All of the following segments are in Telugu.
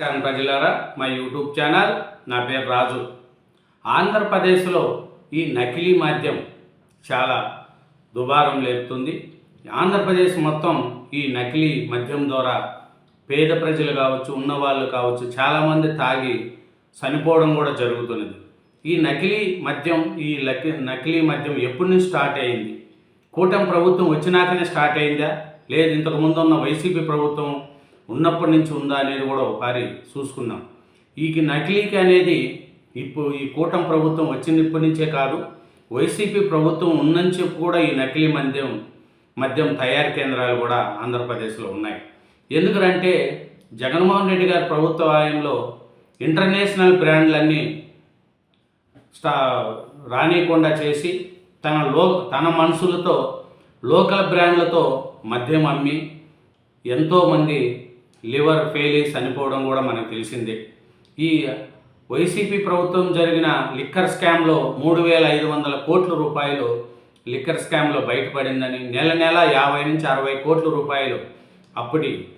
నమస్కారం ప్రజలారా. మా యూట్యూబ్ ఛానల్ నా పేరు రాజు. ఆంధ్రప్రదేశ్లో ఈ నకిలీ మాద్యం చాలా దుబారం లేపుతుంది. ఆంధ్రప్రదేశ్ మొత్తం ఈ నకిలీ మద్యం ద్వారా పేద ప్రజలు కావచ్చు ఉన్నవాళ్ళు కావచ్చు చాలామంది తాగి చనిపోవడం కూడా జరుగుతున్నది. ఈ నకిలీ మద్యం ఈ నకిలీ మద్యం ఎప్పటి నుంచి స్టార్ట్ అయింది? కూటమి ప్రభుత్వం వచ్చినాకనే స్టార్ట్ అయిందా? లేదు ఇంతకుముందు ఉన్న వైసీపీ ప్రభుత్వం ఉన్నప్పటి నుంచి ఉందా అనేది కూడా ఒకసారి చూసుకుందాం. ఈ నకిలీకి అనేది ఇప్పుడు ఈ కూటమి ప్రభుత్వం వచ్చినప్పటి నుంచే కాదు వైసీపీ ప్రభుత్వం ఉందని చెప్పి కూడా ఈ నకిలీ మద్యం మద్యం తయారీ కేంద్రాలు కూడా ఆంధ్రప్రదేశ్లో ఉన్నాయి. ఎందుకంటే జగన్మోహన్ రెడ్డి గారి ప్రభుత్వ హయాంలో ఇంటర్నేషనల్ బ్రాండ్లన్నీ స్టా రానియకుండా చేసి తన లో తన మనుషులతో లోకల్ బ్రాండ్లతో మద్యం అమ్మి ఎంతోమంది లివర్ ఫెయిల్ అయి చనిపోవడం కూడా మనకు తెలిసిందే. ఈ వైసీపీ ప్రభుత్వం జరిగిన లిక్కర్ స్కామ్లో మూడు వేల ఐదు వందల కోట్ల రూపాయలు లిక్కర్ స్కామ్లో బయటపడిందని నెల నెల యాభై నుంచి అరవై కోట్ల రూపాయలు అప్పటి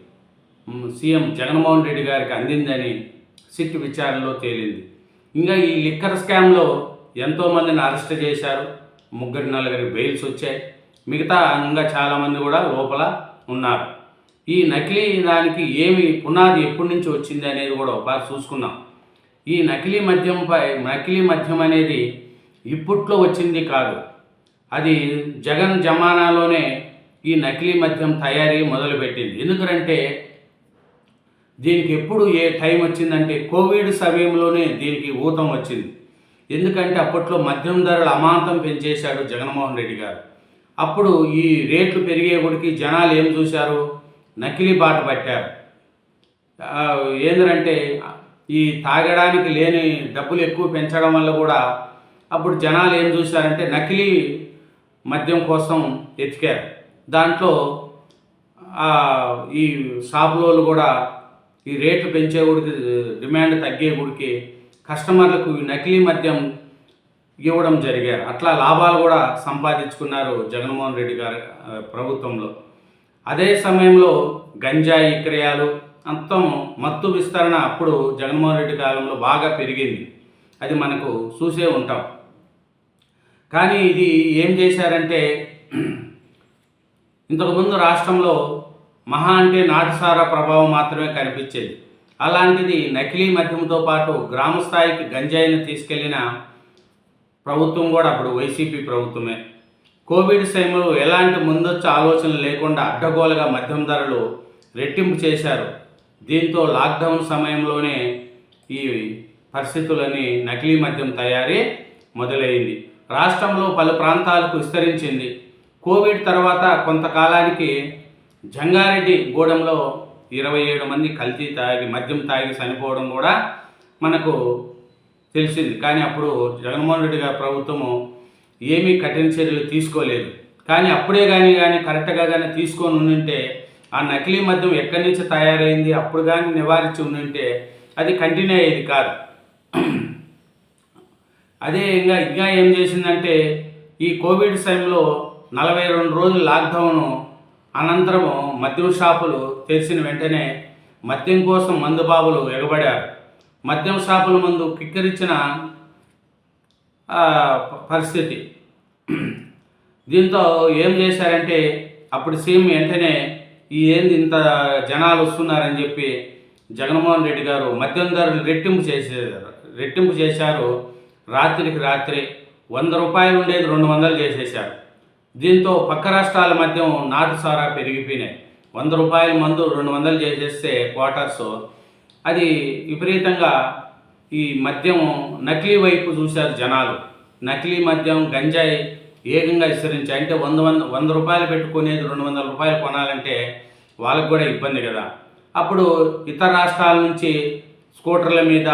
సీఎం జగన్మోహన్ రెడ్డి గారికి అందిందని సిట్ విచారణలో తేలింది. ఇంకా ఈ లిక్కర్ స్కామ్లో ఎంతోమందిని అరెస్ట్ చేశారు. ముగ్గురు నలుగురి బెయిల్స్ వచ్చాయి. మిగతా ఇంకా చాలామంది కూడా లోపల ఉన్నారు. ఈ నకిలీ దానికి ఏమి పునాది ఎప్పటి నుంచి వచ్చింది అనేది కూడా ఒకసారి చూసుకుందాం. ఈ నకిలీ మద్యంపై నకిలీ మద్యం అనేది ఇప్పట్లో వచ్చింది కాదు. అది జగన్ జమానాలోనే ఈ నకిలీ మద్యం తయారీ మొదలుపెట్టింది. ఎందుకంటే దీనికి ఎప్పుడు ఏ టైం వచ్చిందంటే కోవిడ్ సమయంలోనే దీనికి ఊతం వచ్చింది. ఎందుకంటే అప్పట్లో మద్యం ధరలు అమాంతం పెంచేశాడు జగన్మోహన్ రెడ్డి గారు. అప్పుడు ఈ రేట్లు పెరిగే గుడికి జనాలు ఏం చూశారు? నకిలీ బాట పట్టారు. ఆ, ఈ తాగడానికి లేని డబ్బులు ఎక్కువ పెంచడం వల్ల కూడా అప్పుడు జనాలు ఏం చూశారంటే నకిలీ మద్యం కోసం ఎతికారు. దాంట్లో ఈ షాపులోళ్ళు కూడా ఈ రేట్లు పెంచే గుడికి డిమాండ్ తగ్గే గుడికి కస్టమర్లకు నకిలీ మద్యం ఇవ్వడం జరిగారు. అట్లా లాభాలు కూడా సంపాదించుకున్నారు జగన్మోహన్ రెడ్డి గారి ప్రభుత్వంలో. అదే సమయంలో గంజాయి విక్రయాలు మొత్తం మత్తు విస్తరణ అప్పుడు జగన్మోహన్ రెడ్డి కాలంలో బాగా పెరిగింది. అది మనకు చూసే ఉంటాం. కానీ ఇది ఏం చేశారంటే ఇంతకుముందు రాష్ట్రంలో మహా అంటే నాటుసారా ప్రభావం మాత్రమే కనిపించేది. అలాంటిది నకిలీ మద్యంతో పాటు గ్రామ స్థాయికి గంజాయిని తీసుకెళ్ళిన ప్రభుత్వం కూడా అప్పుడు వైసీపీ ప్రభుత్వమే. కోవిడ్ సమయంలో ఎలాంటి ముందొచ్చు ఆలోచన లేకుండా అడ్డగోలుగా మద్యం ధరలు రెట్టింపు చేశారు. దీంతో లాక్డౌన్ సమయంలోనే ఈ పరిస్థితులని నకిలీ మద్యం తయారీ మొదలైంది. రాష్ట్రంలో పలు ప్రాంతాలకు విస్తరించింది. కోవిడ్ తర్వాత కొంతకాలానికి జంగారెడ్డి గూడెంలో ఇరవై ఏడు మంది కల్తీ తాగి మద్యం తాగి చనిపోవడం కూడా మనకు తెలిసింది. కానీ అప్పుడు జగన్మోహన్ రెడ్డి గారి ప్రభుత్వము ఏమీ కఠిన చర్యలు తీసుకోలేదు. కానీ అప్పుడే కానీ కానీ కరెక్ట్గా కానీ తీసుకొని ఉండింటే ఆ నకిలీ మద్యం ఎక్కడి నుంచి తయారైంది అప్పుడు కానీ నివారించి ఉండింటే అది కంటిన్యూ అయ్యేది కాదు. అదే ఇంకా ఇంకా ఏం చేసిందంటే ఈ కోవిడ్ టైంలో నలభై రెండు రోజులు లాక్డౌన్ అనంతరము మద్యం షాపులు తెరిచిన వెంటనే మద్యం కోసం మందు బాబులు ఎగబడారు. మద్యం షాపుల ముందు కిక్కరించిన పరిస్థితి. దీంతో ఏం చేశారంటే అప్పుడు సీఎం వెంటనే ఈ ఏంది ఇంత జనాలు వస్తున్నారని చెప్పి జగన్మోహన్ రెడ్డి గారు మద్యం ధరలు రెట్టింపు చేసేసారు రెట్టింపు చేశారు. రాత్రికి రాత్రి వంద రూపాయలు ఉండేది రెండు వందలు చేసేసారు దీంతో పక్క రాష్ట్రాల మధ్య నాటు సారా పెరిగిపోయినాయి. వంద రూపాయల మందు రెండు వందలు చేసేస్తే క్వార్టర్స్. అది విపరీతంగా ఈ మద్యం నకిలీ వైపు చూశారు జనాలు. నకిలీ మద్యం గంజాయి ఏకంగా విస్తరించాయి. అంటే వంద వంద వంద రూపాయలు పెట్టుకునేది రెండు వందల రూపాయలు కొనాలంటే వాళ్ళకు కూడా ఇబ్బంది కదా. అప్పుడు ఇతర రాష్ట్రాల నుంచి స్కూటర్ల మీద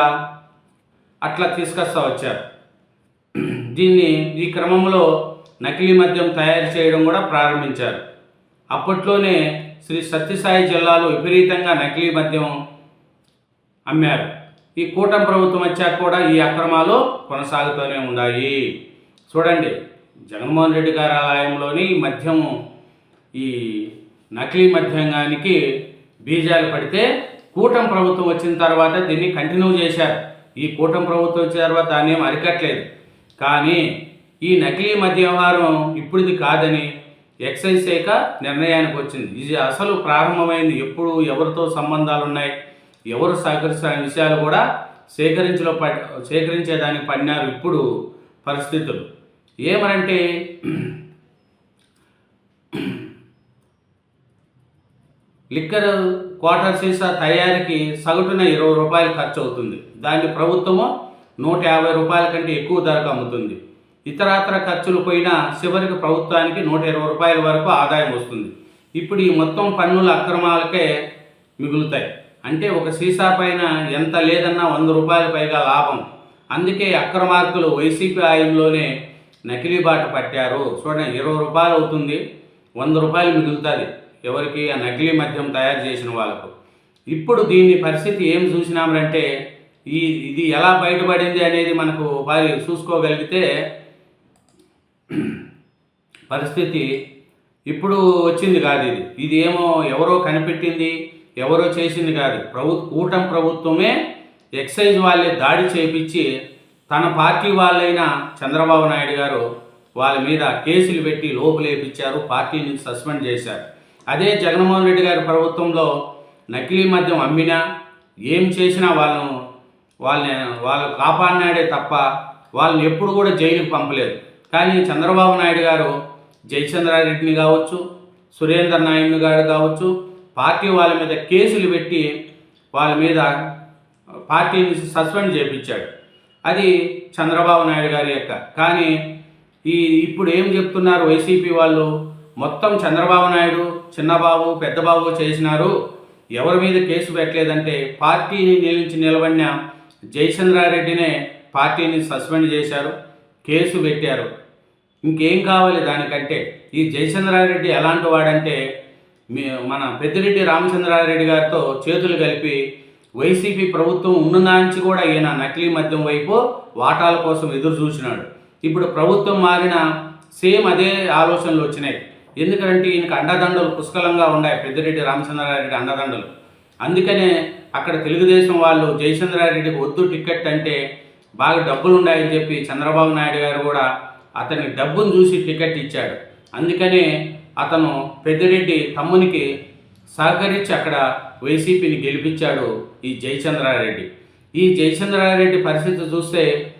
అట్లా తీసుకొస్తా వచ్చారు. దీన్ని ఈ క్రమంలో నకిలీ మద్యం తయారు చేయడం కూడా ప్రారంభించారు. అప్పట్లోనే శ్రీ సత్యసాయి జిల్లాలో విపరీతంగా నకిలీ మద్యం అమ్మారు. ఈ కూటమి ప్రభుత్వం వచ్చాక కూడా ఈ అక్రమాలు కొనసాగుతూనే ఉన్నాయి చూడండి జగన్మోహన్ రెడ్డి గారి ఆలయంలోని ఈ మద్యము ఈ నకిలీ మద్యంగానికి బీజాలు పడితే కూటమి ప్రభుత్వం వచ్చిన తర్వాత దీన్ని కంటిన్యూ చేశారు. ఈ కూటమి ప్రభుత్వం వచ్చిన తర్వాత దాన్ని ఏం అరికట్టలేదు. కానీ ఈ నకిలీ మద్య వ్యవహారం ఇప్పుడుది కాదని ఎక్సైజ్ శాఖ నిర్ణయానికి వచ్చింది. ఇది అసలు ప్రారంభమైంది. ఎప్పుడు ఎవరితో సంబంధాలు ఉన్నాయి ఎవరు సహకరిస్తున్న విషయాలు కూడా సేకరించలో సేకరించేదానికి పడినారు ఇప్పుడు పరిస్థితులు. ఏమనంటే లిక్కర్ క్వార్టర్ సీసా తయారీకి సగటున ఇరవై రూపాయలు ఖర్చు అవుతుంది. దాన్ని ప్రభుత్వము నూట యాభై రూపాయల కంటే ఎక్కువ ధరకు అమ్ముతుంది. ఇతరాతర ఖర్చులు పోయినా చివరికి ప్రభుత్వానికి నూట ఇరవై రూపాయల వరకు ఆదాయం వస్తుంది. ఇప్పుడు ఈ మొత్తం పన్నుల అక్రమాలకే మిగులుతాయి. అంటే ఒక సీసా పైన ఎంత లేదన్నా వంద రూపాయల పైగా లాభం. అందుకే అక్రమార్కులు వైసీపీ ఆయంలోనే నకిలీ బాట పట్టారు. చూడండి ఇరవై రూపాయలు అవుతుంది వంద రూపాయలు మిగులుతుంది. ఎవరికి? ఆ నకిలీ మద్యం తయారు చేసిన వాళ్ళకు. ఇప్పుడు దీని పరిస్థితి ఏం చూసినామంటే ఈ ఇది ఎలా బయటపడింది అనేది మనకు వారి చూసుకోగలిగితే పరిస్థితి ఇప్పుడు వచ్చింది కాదు ఇది. ఇది ఏమో ఎవరో కనిపెట్టింది ఎవరో చేసింది కాదు. ప్రభు కూటం ప్రభుత్వమే ఎక్సైజ్ వాళ్ళే దాడి చేపించి తన పార్టీ వాళ్ళైన చంద్రబాబు నాయుడు గారు వాళ్ళ మీద కేసులు పెట్టి లోపలేపించారు పార్టీని సస్పెండ్ చేశారు. అదే జగన్మోహన్ రెడ్డి గారి ప్రభుత్వంలో నకిలీ మద్యం అమ్మినా ఏం చేసినా వాళ్ళను వాళ్ళని వాళ్ళు కాపాడినాడే తప్ప వాళ్ళని ఎప్పుడు కూడా జైలుకి పంపలేదు. కానీ చంద్రబాబు నాయుడు గారు జయచంద్రారెడ్డిని కావచ్చు సురేందర్ నాయుడు గారు కావచ్చు పార్టీ వాళ్ళ మీద కేసులు పెట్టి వాళ్ళ మీద పార్టీని సస్పెండ్ చేయించాడు అది చంద్రబాబు నాయుడు గారి యొక్క. కానీ ఈ ఇప్పుడు ఏం చెప్తున్నారు వైసీపీ వాళ్ళు? మొత్తం చంద్రబాబు నాయుడు చిన్నబాబు పెద్దబాబు చేసినారు. ఎవరి మీద కేసు పెట్టలేదంటే పార్టీని నిలిచి నిలబడిన జయచంద్రారెడ్డినే పార్టీని సస్పెండ్ చేశారు కేసు పెట్టారు. ఇంకేం కావాలి దానికంటే? ఈ జయచంద్రారెడ్డి ఎలాంటి వాడంటే మన పెద్దిరెడ్డి రామచంద్రారెడ్డి గారితో చేతులు కలిపి వైసీపీ ప్రభుత్వం ఉన్ననాంచి కూడా ఈయన నకిలీ మద్యం వైపు వాటాల కోసం ఎదురు చూసినాడు. ఇప్పుడు ప్రభుత్వం మారిన సేమ్ అదే ఆలోచనలు వచ్చినాయి. ఎందుకంటే ఈయనకు అండదండలు పుష్కలంగా ఉన్నాయి పెద్దిరెడ్డి రామచంద్రారెడ్డి అండదండలు. అందుకనే అక్కడ తెలుగుదేశం వాళ్ళు జయచంద్రారెడ్డికి వద్దు టికెట్ అంటే బాగా డబ్బులు ఉన్నాయని చెప్పి చంద్రబాబు నాయుడు గారు కూడా అతనికి డబ్బును చూసి టికెట్ ఇచ్చాడు. అందుకనే అతను పెద్దిరెడ్డి తమ్మునికి సహకరించి అక్కడ వైసీపీని గెలిపించాడు ఈ జయచంద్రారెడ్డి. ఈ జయచంద్రారెడ్డి పరిస్థితి చూస్తే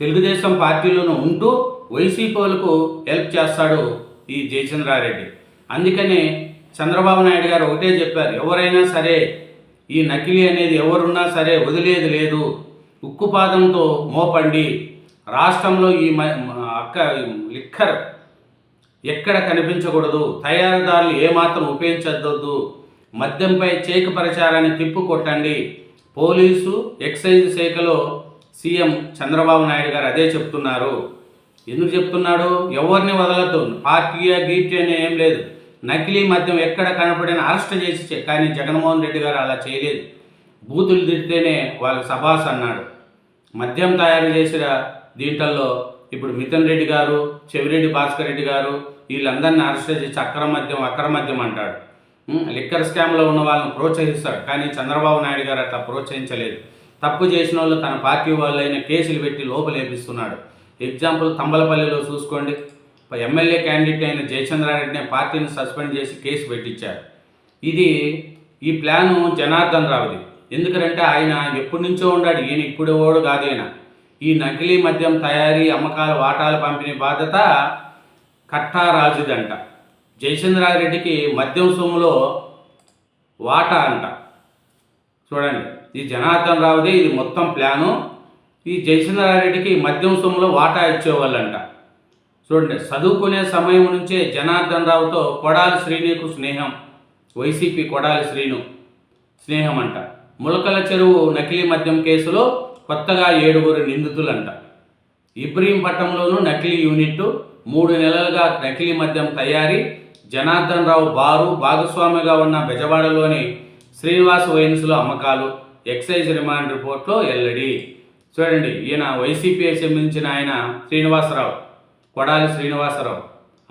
తెలుగుదేశం పార్టీలోనూ ఉంటూ వైసీపీ వాళ్ళకు హెల్ప్ చేస్తాడు ఈ జయచంద్రారెడ్డి. అందుకనే చంద్రబాబు నాయుడు గారు ఒకటే చెప్పారు ఎవరైనా సరే ఈ నకిలీ అనేది ఎవరున్నా సరే వదిలేది లేదు ఉక్కుపాదంతో మోపండి. రాష్ట్రంలో ఈ మ- అక్క లిక్కర్ ఎక్కడ కనిపించకూడదు. తయారీదారులు ఏమాత్రం ఉపయోగించద్దు. మద్యంపై చేక ప్రచారాన్ని తిప్పు కొట్టండి పోలీసు ఎక్సైజ్ శాఖలో సీఎం చంద్రబాబు నాయుడు గారు అదే చెప్తున్నారు. ఎందుకు చెప్తున్నాడు? ఎవరిని వదలద్దు. పార్టీయా గీటీ అని ఏం లేదు. నకిలీ మద్యం ఎక్కడ కనపడిన అరెస్ట్ చేసి కానీ జగన్మోహన్ రెడ్డి గారు అలా చేయలేదు. బూతులు తిడితేనే వాళ్ళ సభాస్ అన్నాడు. మద్యం తయారు చేసిన దీంట్లో ఇప్పుడు మిథన్ రెడ్డి గారు చెవిరెడ్డి భాస్కర్ రెడ్డి గారు వీళ్ళందరినీ అరెస్ట్ చేసి అక్రమ మద్యం అక్రమ మద్యం అంటాడు. లిక్కర్ స్కామ్లో ఉన్న వాళ్ళని ప్రోత్సహిస్తాడు కానీ చంద్రబాబు నాయుడు గారు అట్లా ప్రోత్సహించలేదు. తప్పు చేసిన వాళ్ళు తన పార్టీ వాళ్ళైన కేసులు పెట్టి లోపలేపిస్తున్నాడు ఎగ్జాంపుల్ తంబలపల్లిలో చూసుకోండి. ఎమ్మెల్యే క్యాండిడేట్ అయిన జయచంద్రారెడ్డిని పార్టీని సస్పెండ్ చేసి కేసు పెట్టించారు. ఇది ఈ ప్లాను జనార్దన్ రావుది. ఎందుకంటే ఆయన ఎప్పటి నుంచో ఉన్నాడు ఈయన ఇప్పుడు ఓడు కాదు ఈ నకిలీ మద్యం తయారీ అమ్మకాల వాటాల పంపిణీ బాధ్యత కట్టారాజుదంట. జయచంద్రారెడ్డికి మద్యం సొమ్ములో వాటా అంట. చూడండి ఈ జనార్దన్ రావుదే ఇది మొత్తం ప్లాను. ఈ జయచంద్రారెడ్డికి మద్యం సొమ్ములో వాటా ఇచ్చేవాళ్ళంట. చూడండి చదువుకునే సమయం నుంచే జనార్దన్ రావుతో కొడాలి శ్రీనికు స్నేహం. వైసీపీ కొడాలి శ్రీను స్నేహం అంట ములకల చెరువు నకిలీ మద్యం కేసులో కొత్తగా ఏడుగురు నిందితులంట. ఇబ్రహీంపట్నంలోనూ నకిలీ యూనిట్ మూడు నెలలుగా నకిలీ మద్యం తయారీ జనార్దన్ రావు బారు భాగస్వామిగా ఉన్న బెజవాడలోని శ్రీనివాస్ వైన్స్లో అమ్మకాలు ఎక్సైజ్ రిమాండ్ రిపోర్ట్లో ఎల్లడి చూడండి ఈయన వైసీపీకి సంబంధించిన ఆయన శ్రీనివాసరావు కొడాలి శ్రీనివాసరావు.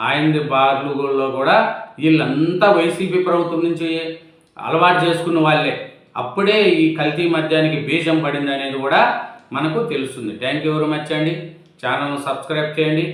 ఆయనది బార్లులో కూడా వీళ్ళంతా వైసీపీ ప్రభుత్వం నుంచి అలవాటు చేసుకున్న వాళ్ళే. అప్పుడే ఈ కల్తీ మద్యానికి బీజం పడింది అనేది కూడా మనకు తెలుస్తుంది. థ్యాంక్ యూ వెరీ మచ్ అండి. ఛానల్ను సబ్స్క్రైబ్ చేయండి.